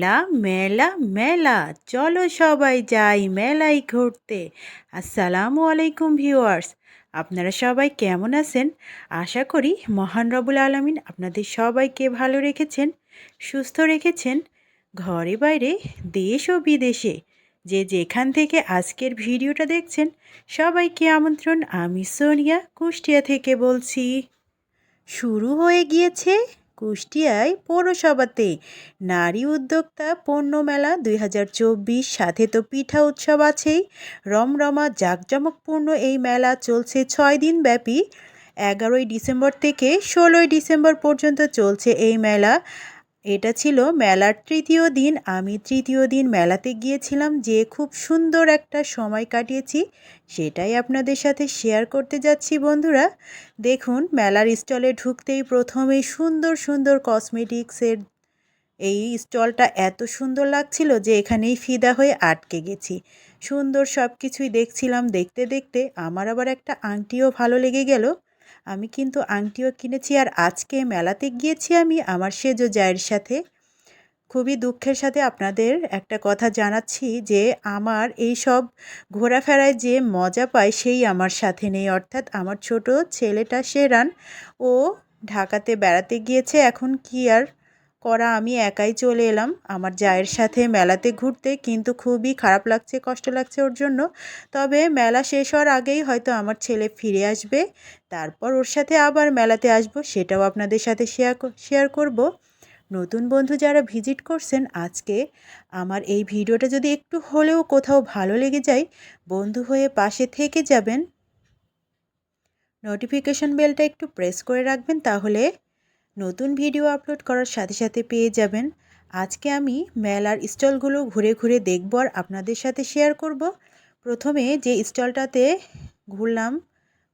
মেলা মেলা মেলা। চলো সবাই যাই মেলায় ঘুরতে। আসসালামু আলাইকুম ভিউয়ার্স। আপনারা সবাই কেমন আছেন? আশা করি মহান রবুল আলমিন আপনাদের সবাইকে ভালো রেখেছেন, সুস্থ রেখেছেন। ঘরে বাইরে দেশ ও বিদেশে যে যেখান থেকে আজকের ভিডিওটা দেখছেন, সবাইকে আমন্ত্রণ আমি সোনিয়া কুষ্টিয়া থেকে বলছি। শুরু হয়ে গিয়েছে কুষ্টিয়ায় পৌরসভাতে নারী উদ্যোক্তা পণ্য মেলা দুই হাজার চব্বিশ, সাথে তো পিঠা উৎসব আছেই। রমরমা জাঁকজমকপূর্ণ এই মেলা চলছে ছয় দিন ব্যাপী। এগারোই ডিসেম্বর থেকে ষোলোই ডিসেম্বর পর্যন্ত চলছে এই মেলা। এটা ছিল মেলার তৃতীয় দিন। আমি তৃতীয় দিন মেলাতে গিয়েছিলাম যে খুব সুন্দর একটা সময় কাটিয়েছি। সেটাই আপনাদের সাথে শেয়ার করতে যাচ্ছি, বন্ধুরা। দেখুন, মেলার স্টলে ঢুকতেই প্রথমেই সুন্দর সুন্দর কসমেটিক্সের এই স্টলটা এত সুন্দর লাগছিল যে এখানেই ফিদা হয়ে আটকে গেছি। সুন্দর সব কিছুই দেখছিলাম দেখতে দেখতে আমার আবার একটা আংটিও ভালো লেগে গেল। আমি কিন্তু আংটিও কিনেছি আর আজকে মেলাতে গিয়েছি আমি আমার সেজো জায়ের সাথে। খুবই দুঃখের সাথে আপনাদের একটা কথা জানাচ্ছি যে আমার এই সব ঘোরাফেরায় যে মজা পায় সেই আমার সাথে নেই। অর্থাৎ আমার ছোট ছেলেটা সেরান ও ঢাকাতে বেড়াতে গিয়েছে। এখন কি আর করা? আমি একাই চলে এলাম আমার জায়ের সাথে মেলাতে ঘুরতে। কিন্তু খুবই খারাপ লাগছে, কষ্ট লাগছে ওর জন্য। তবে মেলা শেষ হওয়ার আগেই হয়তো আমার ছেলে ফিরে আসবে। তারপর ওর সাথে আবার মেলাতে আসব, সেটাও আপনাদের সাথে শেয়ার শেয়ার করব। নতুন বন্ধু যারা ভিজিট করছেন আজকে, আমার এই ভিডিওটা যদি একটু হলেও কোথাও ভালো লেগে যায়, বন্ধু হয়ে পাশে থেকে যাবেন। নোটিফিকেশন বেলটা একটু প্রেস করে রাখবেন, তাহলে নতুন ভিডিও আপলোড করার সাথে সাথে পেয়ে যাবেন। আজকে আমি মেলার স্টলগুলো ঘুরে ঘুরে দেখব আর আপনাদের সাথে শেয়ার করব। প্রথমে যে স্টলটাতে ঘুরলাম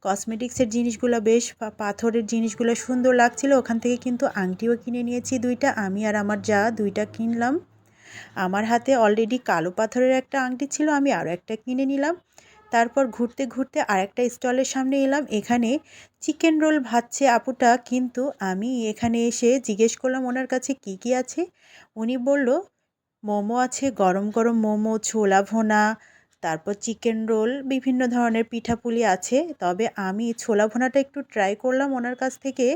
কসমেটিক্সের জিনিসগুলো বেশ পাথরের জিনিসগুলো সুন্দর লাগছিল। ওখান থেকে কিন্তু আংটিও কিনে নিয়েছি দুইটা। আমি আর আমার যা দুইটা কিনলাম। আমার হাতে অলরেডি কালো পাথরের একটা আংটি ছিল, আমি আরও একটা কিনে নিলাম। তারপর ঘুরতে ঘুরতে আরেকটা স্টলের সামনে এলাম। এখানে চিকেন রোল ভাজছে আপুটা, কিন্তু আমি এখানে এসে জিজ্ঞেস করলাম, ওনার কাছে কি কি আছে? উনি বলল, মোমো আছে, গরম গরম মোমো, ছোলা ভোনা তারপর চিকেন রোল বিভিন্ন ধরনের পিঠাপুলি আছে। তবে আমি ছোলা ভোনাটা একটু ট্রাই করলাম ওনার কাছ থেকে।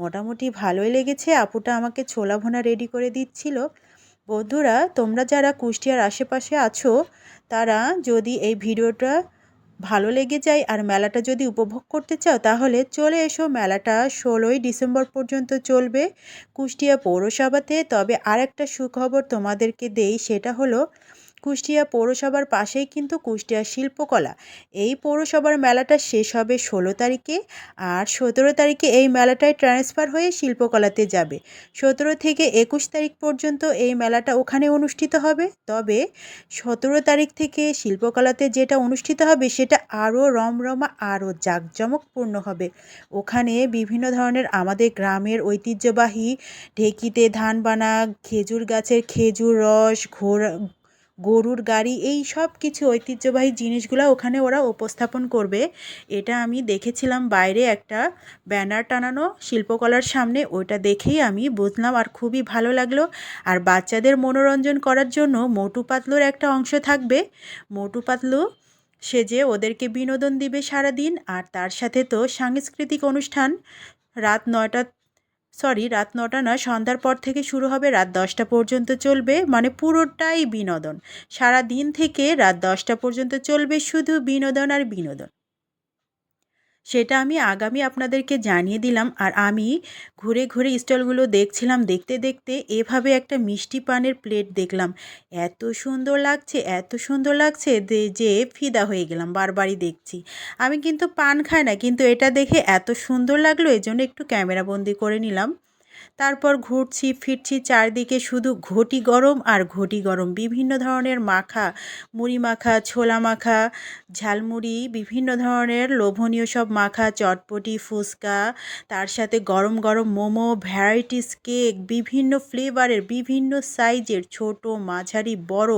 মোটামুটি ভালোই লেগেছে। আপুটা আমাকে ছোলা ভোনা রেডি করে দিচ্ছিল। বন্ধুরা, তোমরা যারা কুষ্টিয়ার আশেপাশে আছো, তারা যদি এই ভিডিওটা ভালো লেগে যায় আর মেলাটা যদি উপভোগ করতে চাও, তাহলে চলে এসো। মেলাটা ষোলোই ডিসেম্বর পর্যন্ত চলবে কুষ্টিয়া পৌরসভাতে। তবে আর একটা সুখবর তোমাদেরকে দেই, সেটা হলো কুষ্টিয়া পৌরসভার পাশেই কিন্তু কুষ্টিয়া শিল্পকলা। এই পৌরসভার মেলাটা শেষ হবে ষোলো তারিখে আর সতেরো তারিখে এই মেলাটায় ট্রান্সফার হয়ে শিল্পকলাতে যাবে। সতেরো থেকে একুশ তারিখ পর্যন্ত এই মেলাটা ওখানে অনুষ্ঠিত হবে। তবে সতেরো তারিখ থেকে শিল্পকলাতে যেটা অনুষ্ঠিত হবে সেটা আরও রমরমা, আরও জাঁকজমকপূর্ণ হবে। ওখানে বিভিন্ন ধরনের আমাদের গ্রামের ঐতিহ্যবাহী ঢেকিতে ধান বানা, খেজুর গাছের খেজুর রস, ঘোড়া গরুর গাড়ি, এই সব কিছু ঐতিহ্যবাহী জিনিসগুলো ওখানে ওরা উপস্থাপন করবে। এটা আমি দেখেছিলাম বাইরে একটা ব্যানার টানানো শিল্পকলার সামনে ওটা দেখেই আমি বুঝলাম আর খুবই ভালো লাগল। আর বাচ্চাদের মনোরঞ্জন করার জন্য মোটু পাতলুর একটা অংশ থাকবে। মোটু পাতলু সেজে ওদেরকে বিনোদন দিবে সারাদিন, আর তার সাথে তো সাংস্কৃতিক অনুষ্ঠান। রাত নয়টা সরি রাত নটা না সন্ধ্যার পর থেকে শুরু হবে রাত দশটা পর্যন্ত চলবে মানে পুরোটাই বিনোদন। সারা দিন থেকে রাত দশটা পর্যন্ত চলবে শুধু বিনোদন আর বিনোদন। সেটা আমি আগামী আপনাদেরকে জানিয়ে দিলাম। আর আমি ঘুরে ঘুরে স্টলগুলো দেখছিলাম, দেখতে দেখতে এভাবে একটা মিষ্টি পানের প্লেট দেখলাম। এত সুন্দর লাগছে, এত সুন্দর লাগছে যে ফিদা হয়ে গেলাম, বারবারই দেখছি। আমি কিন্তু পান খাই না, কিন্তু এটা দেখে এত সুন্দর লাগল, এজন্য একটু ক্যামেরাবন্দি করে নিলাম। তারপর ঘুরছি, ফিরছি চারদিকে শুধু ঘটি গরম আর ঘটি গরম। বিভিন্ন ধরনের মাখা, মুড়ি মাখা, ছোলা মাখা, ঝালমুড়ি, বিভিন্ন ধরনের লোভনীয় সব মাখা, চটপটি, ফুচকা, তার সাথে গরম গরম মোমো, ভ্যারাইটিস কেক, বিভিন্ন ফ্লেভারের, বিভিন্ন সাইজের ছোট, মাঝারি, বড়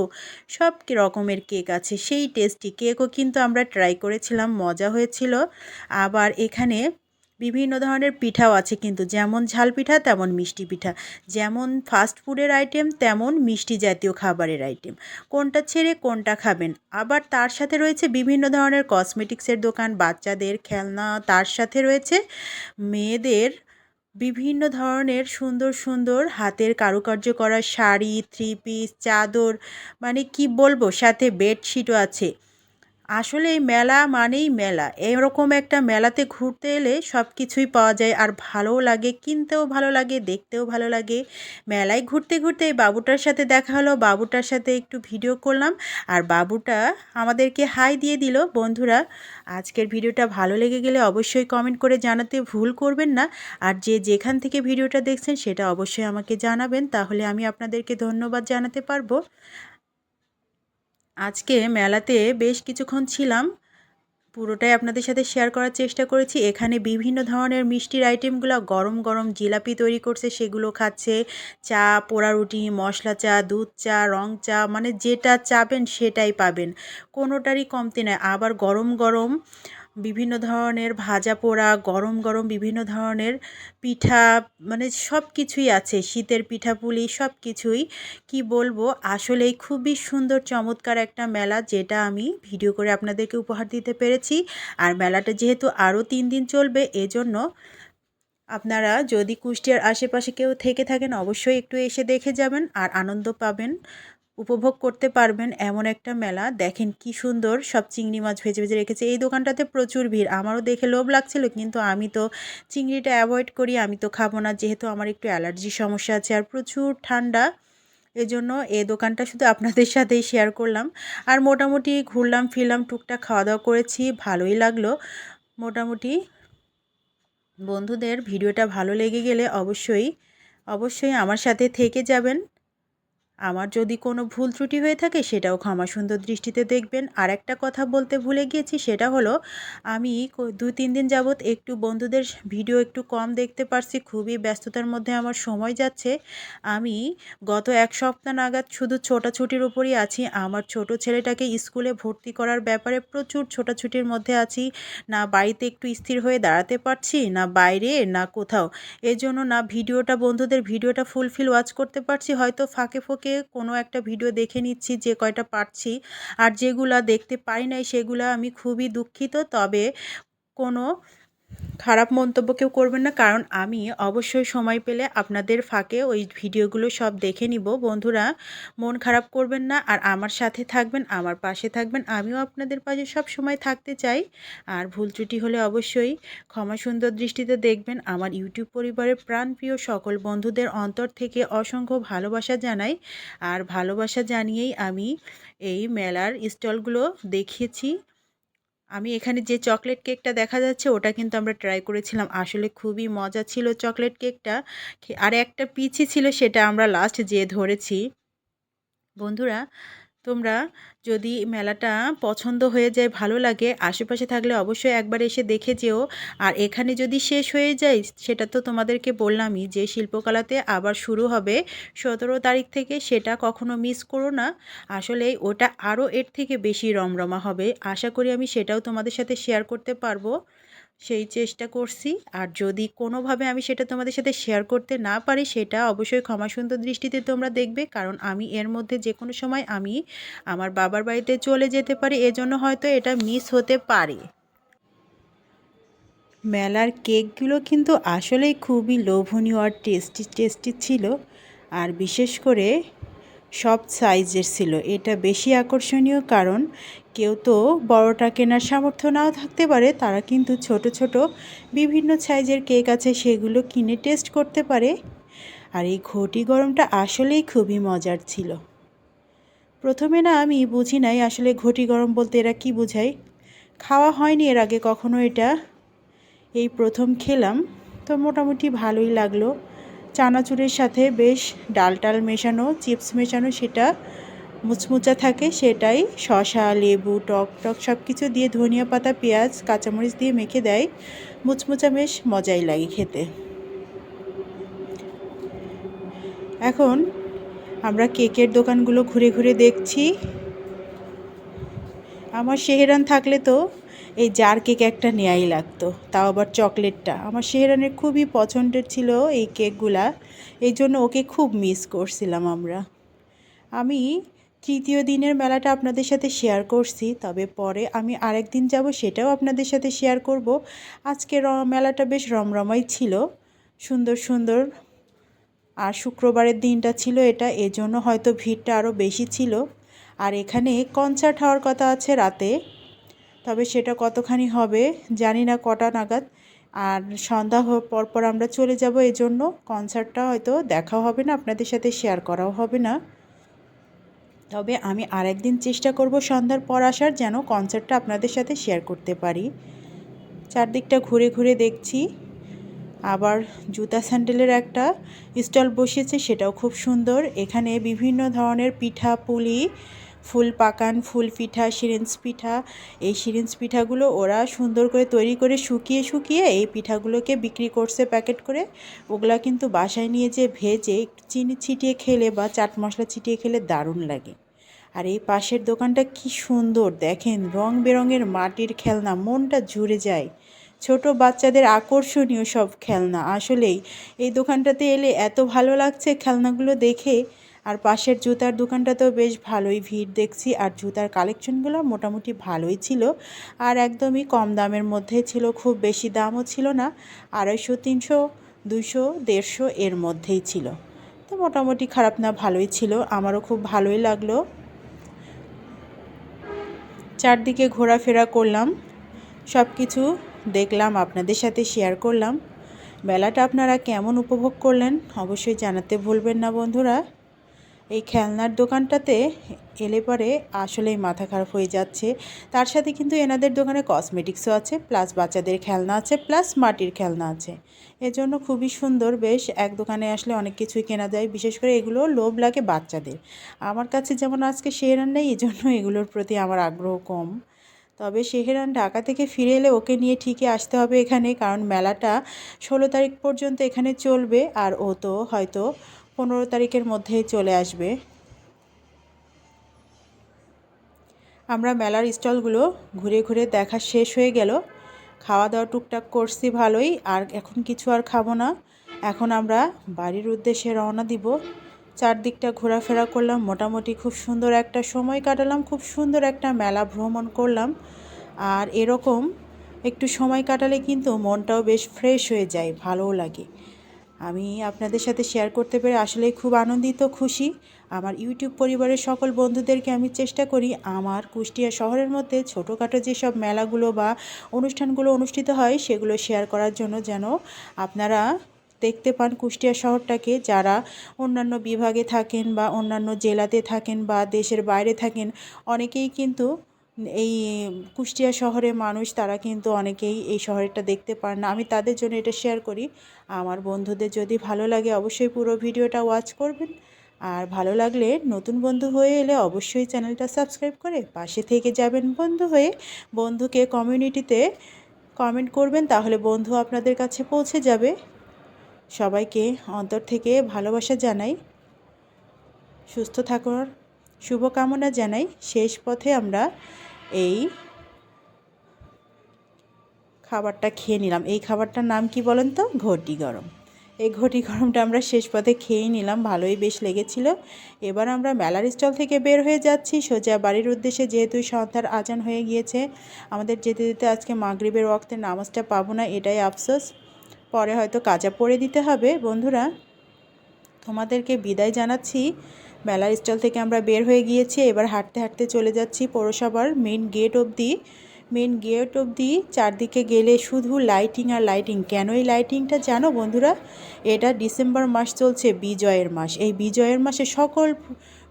সব রকমের কেক আছে। সেই টেস্টি কেকও কিন্তু আমরা ট্রাই করেছিলাম, মজা হয়েছিল। আবার এখানে বিভিন্ন ধরনের পিঠাও আছে কিন্তু যেমন ঝাল পিঠা, তেমন মিষ্টি পিঠা। যেমন ফাস্ট ফুডের আইটেম তেমন মিষ্টি জাতীয় খাবারের আইটেম কোনটা ছেড়ে কোনটা খাবেন? আবার তার সাথে রয়েছে বিভিন্ন ধরনের কসমেটিক্সের দোকান, বাচ্চাদের খেলনা, তার সাথে রয়েছে মেয়েদের বিভিন্ন ধরনের সুন্দর সুন্দর হাতের কারুকার্য করা শাড়ি থ্রি পিস চাদর মানে কি বলব, সাথে বেডশিটও আছে। আসলে এই মেলা মানেই মেলা। এরকম একটা মেলাতে ঘুরতে এলে সব কিছুই পাওয়া যায় আর ভালোও লাগে, কিনতেও ভালো লাগে, দেখতেও ভালো লাগে। মেলায় ঘুরতে ঘুরতে এই বাবুটার সাথে দেখা হলো, বাবুটার সাথে একটু ভিডিও করলাম আর বাবুটা আমাদেরকে হাই দিয়ে দিল, বন্ধুরা, আজকের ভিডিওটা ভালো লেগে গেলে অবশ্যই কমেন্ট করে জানাতে ভুল করবেন না। আর যে যেখান থেকে ভিডিওটা দেখছেন সেটা অবশ্যই আমাকে জানাবেন, তাহলে আমি আপনাদেরকে ধন্যবাদ জানাতে পারব। আজকে মেলাতে বেশ কিছুক্ষণ ছিলাম। পুরোটাই আপনাদের সাথে শেয়ার করার চেষ্টা করেছি। এখানে বিভিন্ন ধরনের মিষ্টির আইটেমগুলো, গরম গরম জিলাপি তৈরি করছে, সেগুলো খাচ্ছে। চা পোড়া রুটি মশলা চা, দুধ চা, রং চা মানে যেটা চাবেন সেটাই পাবেন। কোনোটারই কমতি নয়। আবার গরম গরম বিভিন্ন ধরনের ভাজা পোড়া, গরম গরম বিভিন্ন ধরনের পিঠা মানে সব কিছুই আছে। শীতের পিঠাপুলি, সব কিছুই। কি বলব? আসলেই খুবই সুন্দর, চমৎকার একটা মেলা যেটা আমি ভিডিও করে আপনাদেরকে উপহার দিতে পেরেছি। আর মেলাটা যেহেতু আরও তিন দিন চলবে, এজন্য আপনারা যদি কুষ্টিয়ার আশেপাশে কেউ থেকে থাকেন, অবশ্যই একটু এসে দেখে যাবেন আর আনন্দ পাবেন। উপভোগ করতে পারবেন এমন একটা মেলা। দেখেন কি সুন্দর সব চিংড়ি মাছ ভেজে ভেজে রেখেছে। এই দোকানটাতে প্রচুর ভিড়। আমারও দেখে লোভ লাগছিল, কিন্তু আমি তো চিংড়িটা অ্যাভয়েড করি, আমি তো খাব না। যেহেতু আমার একটু অ্যালার্জি সমস্যা আছে আর প্রচুর ঠান্ডা, এজন্য এই দোকানটা শুধু আপনাদের সাথেই শেয়ার করলাম। আর মোটামুটি ঘুরলাম, ফিরলাম, টুকটাক খাওয়া দাওয়া করেছি, ভালোই লাগল। মোটামুটি বন্ধুদের ভিডিওটা ভালো লেগে গেলে অবশ্যই অবশ্যই আমার সাথে থেকে যাবেন। আমার যদি কোনো ভুল ত্রুটি হয়ে থাকে সেটাও ক্ষমা সুন্দর দৃষ্টিতে দেখবেন। আর একটা কথা বলতে ভুলে গিয়েছি, সেটা হলো আমি দু তিন দিন যাবৎ একটু বন্ধুদের ভিডিও একটু কম দেখতে পারছি, খুবই ব্যস্ততার মধ্যে আমার সময় যাচ্ছে। আমি গত এক সপ্তাহ নাগাদ শুধু ছোটাছুটির উপরই আছি, আমার ছোট ছেলেটাকে স্কুলে ভর্তি করার ব্যাপারে প্রচুর ছোটাছুটির মধ্যে আছি। না বাড়িতে একটু স্থির হয়ে দাঁড়াতে পারছি, না বাইরে, না কোথাও। এজন্য না ভিডিওটা, বন্ধুদের ভিডিওটা ফুলফিল ওয়াচ করতে পারছি, হয়তো ফাঁকে, ফোঁকে কোনো একটা ভিডিও দেখে নিচ্ছি, যে কয়টা পারছি আর যেগুলা দেখতে পাই নাই সেগুলো আমি খুবই দুঃখিত। তবে কোনো খারাপ মন্তব্য কেউ করবেন না, কারণ আমি অবশ্যই সময় পেলে আপনাদের ফাঁকে ওই ভিডিওগুলো সব দেখে নিব। বন্ধুরা, মন খারাপ করবেন না, আর আমার সাথে থাকবেন, আমার পাশে থাকবেন, আমিও আপনাদের পাশে সব সময় থাকতে চাই। আর ভুল ত্রুটি হলে অবশ্যই ক্ষমা সুন্দর দৃষ্টিতে দেখবেন। আমার ইউটিউব পরিবারের প্রাণপ্রিয় সকল বন্ধুদের অন্তর থেকে অসংখ্য ভালোবাসা জানাই, আর ভালোবাসা জানিয়েই আমি এই মেলার স্টলগুলো দেখিয়েছি। আমি এখানে যে চকলেট কেকটা দেখা যাচ্ছে, ওটা কিন্তু আমরা ট্রাই করেছিলাম। আসলে খুবই মজা ছিল চকলেট কেকটা। আর একটা পিচি ছিল, সেটা আমরা লাস্ট যেয়ে ধরেছি। বন্ধুরা তোমরা যদি মেলাটা পছন্দ হয়ে যায়, ভালো লাগে, আশেপাশে থাকলে অবশ্যই একবার এসে দেখে যেও। আর এখানে যদি শেষ হয়ে যায়, সেটা তো তোমাদেরকে বললামই যে শিল্পকলাতে আবার শুরু হবে। সতেরো তারিখ থেকে সেটা কখনো মিস করো না। আসলে ওটা আরও এর থেকে বেশি রমরমা হবে। আশা করি আমি সেটাও তোমাদের সাথে শেয়ার করতে পারব। সেই চেষ্টা করছি। আর যদি কোনোভাবে আমি সেটা তোমাদের সাথে শেয়ার করতে না পারি, সেটা অবশ্যই ক্ষমা সুন্দর দৃষ্টিতে তোমরা দেখবে। কারণ আমি এর মধ্যে যে কোনো সময় আমি আমার বাবার বাড়িতে চলে যেতে পারি, এজন্য হয়তো এটা মিস হতে পারে। মেলার কেকগুলো কিন্তু আসলেই খুবই লোভনীয় আর টেস্টি টেস্টি ছিল। আর বিশেষ করে সব সাইজের ছিল। এটা বেশি আকর্ষণীয় কারণ, কেউ তো বড়টা কেনার সামর্থ্য নাও থাকতে পারে, তারা কিন্তু ছোট ছোট বিভিন্ন সাইজের কেক আছে, সেগুলো কিনে টেস্ট করতে পারে। আর এই ঘটি গরমটা আসলেই খুবই মজার ছিল। প্রথমে না আমি বুঝি নাই আসলে ঘটি গরম বলতে এরা কি বোঝায়। খাওয়া হয়নি এর আগে কখনো এটা। এই প্রথম খেলাম, তো মোটামুটি ভালোই লাগল। চানাচুরের সাথে বেশ ডাল টাল মেশানো, চিপস মেশানো সেটা মুচমুচা থাকে, সেটাই শশা লেবু, টক টক সব কিছু দিয়ে ধনিয়া পাতা, পেঁয়াজ, কাঁচামরিচ দিয়ে মেখে দেয়। মুচমুচা বেশ মজাই লাগে খেতে। এখন আমরা কেকের দোকানগুলো ঘুরে ঘুরে দেখছি। আমার সেহেরান থাকলে তো এই জার কেক একটা নেয়াই লাগতো, তাও আবার চকলেটটা। আমার শেহরানের খুবই পছন্দের ছিল এই কেকগুলা, এই জন্য ওকে খুব মিস করছিলাম আমরা। আমি তৃতীয় দিনের মেলাটা আপনাদের সাথে শেয়ার করছি, তবে পরে আমি আরেক দিন যাব সেটাও আপনাদের সাথে শেয়ার করব। আজকে মেলাটা বেশ রমরমাই ছিল, সুন্দর সুন্দর, আর শুক্রবারের দিনটা ছিল এটা, এজন্য হয়তো ভিড়টা আরও বেশি ছিল। আর এখানে কনসার্ট হওয়ার কথা আছে রাতে। তবে সেটা কতখানি হবে জানি না, কটা নাগাদ। আর সন্ধ্যা পর পর আমরা চলে যাব এই জন্য কনসার্টটা হয়তো দেখাও হবে না, আপনাদের সাথে শেয়ার করাও হবে না। তবে আমি আরেকদিন চেষ্টা করব সন্ধ্যার পর আসার, যেন কনসার্টটা আপনাদের সাথে শেয়ার করতে পারি। চারদিকটা ঘুরে ঘুরে দেখছি। আবার জুতা স্যান্ডেলের একটা স্টল বসিয়েছে, সেটাও খুব সুন্দর। এখানে বিভিন্ন ধরনের পিঠা, পুলি ফুল পাকান, ফুল পিঠা, সিরিঞ্জ পিঠা, এই সিরিঞ্জ পিঠাগুলো ওরা সুন্দর করে তৈরি করে শুকিয়ে শুকিয়ে এই পিঠাগুলোকে বিক্রি করছে প্যাকেট করে। ওগুলা কিন্তু বাসায় নিয়ে যে ভেজে চিনি ছিটিয়ে খেলে বা চাট মশলা ছিটিয়ে খেলে দারুণ লাগে। আর এই পাশের দোকানটা কি সুন্দর, দেখেন রং বেরঙের মাটির খেলনা, মনটা জুড়ে যায়। ছোট বাচ্চাদের আকর্ষণীয় সব খেলনা। আসলেই এই দোকানটাতে এলে এত ভালো লাগছে খেলনাগুলো দেখে। আর পাশের জুতার দোকানটাতেও বেশ ভালোই ভিড় দেখছি, আর জুতার কালেকশনগুলো মোটামুটি ভালোই ছিল। আর একদমই কম দামের মধ্যে ছিল, খুব বেশি দামও ছিল না, আড়াইশো, তিনশো দুশো দেড়শো এর মধ্যেই ছিল। তো মোটামুটি খারাপ না, ভালোই ছিল, আমারও খুব ভালোই লাগল। চারদিকে ঘোরাফেরা করলাম সব কিছু দেখলাম, আপনাদের সাথে শেয়ার করলাম। মেলাটা আপনারা কেমন উপভোগ করলেন, অবশ্যই জানাতে ভুলবেন না বন্ধুরা। এই খেলনার দোকানটাতে এলে পরে আসলেই মাথা খারাপ হয়ে যাচ্ছে। তার সাথে কিন্তু এনাদের দোকানে কসমেটিক্সও আছে প্লাস বাচ্চাদের খেলনা আছে প্লাস মাটির খেলনা আছে। এজন্য খুবই সুন্দর, বেশ এক দোকানে আসলে অনেক কিছুই কেনা যায়, বিশেষ করে এগুলো লোভ লাগে বাচ্চাদের। আমার কাছে যেমন আজকে শেহরান নেই এই জন্য এগুলোর প্রতি আমার আগ্রহ কম। তবে শেহরান ঢাকা থেকে ফিরে এলে ওকে নিয়ে ঠিকই আসতে হবে এখানে, কারণ মেলাটা ষোলো তারিখ পর্যন্ত এখানে চলবে, আর ও তো হয়তো পনেরো তারিখের মধ্যেই চলে আসবে। আমরা মেলার স্টলগুলো ঘুরে ঘুরে দেখা শেষ হয়ে গেল। খাওয়া দাওয়া টুকটাক করছি ভালোই, আর এখন কিছু আর খাব না। এখন আমরা বাড়ির উদ্দেশ্যে রওনা দিব। চারদিকটা ঘোরাফেরা করলাম, মোটামুটি খুব সুন্দর একটা সময় কাটালাম, খুব সুন্দর একটা মেলা ভ্রমণ করলাম। আর এরকম একটু সময় কাটালে কিন্তু মনটাও বেশ ফ্রেশ হয়ে যায়, ভালোও লাগে। আমি আপনাদের সাথে শেয়ার করতে পেরে আসলে খুব আনন্দিত, খুশি। আমার ইউটিউব পরিবারের সকল বন্ধুদেরকে আমি চেষ্টা করি আমার কুষ্টিয়া শহরের মধ্যে ছোটোখাটো যেসব মেলাগুলো বা অনুষ্ঠানগুলো অনুষ্ঠিত হয় সেগুলো শেয়ার করার জন্য যেন আপনারা দেখতে পান কুষ্টিয়া শহরটাকে। যারা অন্যান্য বিভাগে থাকেন বা অন্যান্য জেলাতে থাকেন বা দেশের বাইরে থাকেন, অনেকেই কিন্তু এই কুষ্টিয়া শহরে মানুষ, তারা কিন্তু অনেকেই এই শহরটা দেখতে পান না। আমি তাদের জন্য এটা শেয়ার করি। আমার বন্ধুদের যদি ভালো লাগে অবশ্যই পুরো ভিডিওটা ওয়াচ করবেন। আর ভালো লাগলে নতুন বন্ধু হয়ে এলে অবশ্যই চ্যানেলটা সাবস্ক্রাইব করে পাশে থেকে যাবেন বন্ধু হয়ে। বন্ধুকে কমিউনিটিতে কমেন্ট করবেন, তাহলে বন্ধু আপনাদের কাছে পৌঁছে যাবে। সবাইকে অন্তর থেকে ভালোবাসা জানাই। সুস্থ থাকার শুভকামনা জানাই। শেষ পথে আমরা এই খাবারটা খেয়ে নিলাম। এই খাবারটার নাম কি বলেন তো? ঘটি গরম। এই ঘটি গরমটা আমরা শেষ পথে খেয়েই নিলাম। ভালোই বেশ লেগেছিল। এবার আমরা মেলার স্টল থেকে বের হয়ে যাচ্ছি। সোজা বাড়ির উদ্দেশ্যে যেহেতু সন্ধ্যার আজান হয়ে গিয়েছে, আমাদের যেতে যেতে আজকে মাগরিবের ওয়াক্তের নামাজটা পাবো না, এটাই আফসোস। পরে হয়তো কাজা পড়ে দিতে হবে। বন্ধুরা, তোমাদেরকে বিদায় জানাচ্ছি। মেলার স্টল থেকে আমরা বের হয়ে গিয়েছি। এবার হাঁটতে হাঁটতে চলে যাচ্ছি পৌরসভার মেন গেট অবধি। মেন গেট অবধি চারদিকে গেলে শুধু লাইটিং আর লাইটিং কেন এই লাইটিংটা জানো বন্ধুরা? এটা ডিসেম্বর মাস চলছে, বিজয়ের মাস। এই বিজয়ের মাসে সকল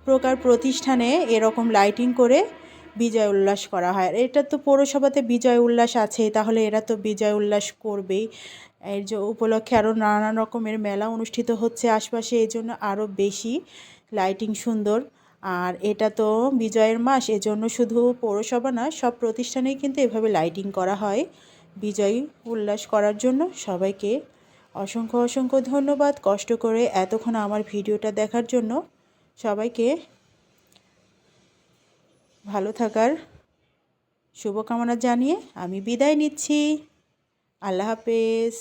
প্রকার প্রতিষ্ঠানে এরকম লাইটিং করে বিজয় উল্লাস করা হয়। এটা তো পৌরসভাতে বিজয় উল্লাস আছে তাহলে এরা তো বিজয় উল্লাস করবেই। এর যে উপলক্ষে আরও নানান রকমের মেলা অনুষ্ঠিত হচ্ছে আশপাশে, এই জন্য আরও বেশি লাইটিং সুন্দর। আর এটা তো বিজয়ের মাস এজন্য শুধু পৌরসভা না, সব প্রতিষ্ঠানেই কিন্তু এভাবে লাইটিং করা হয়। বিজয় উল্লাস করার জন্য সবাইকে অসংখ্য অসংখ্য ধন্যবাদ কষ্ট করে এতক্ষণ আমার ভিডিওটা দেখার জন্য। সবাইকে ভালো থাকার শুভকামনা জানিয়ে আমি বিদায় নিচ্ছি। আল্লাহ হাফেজ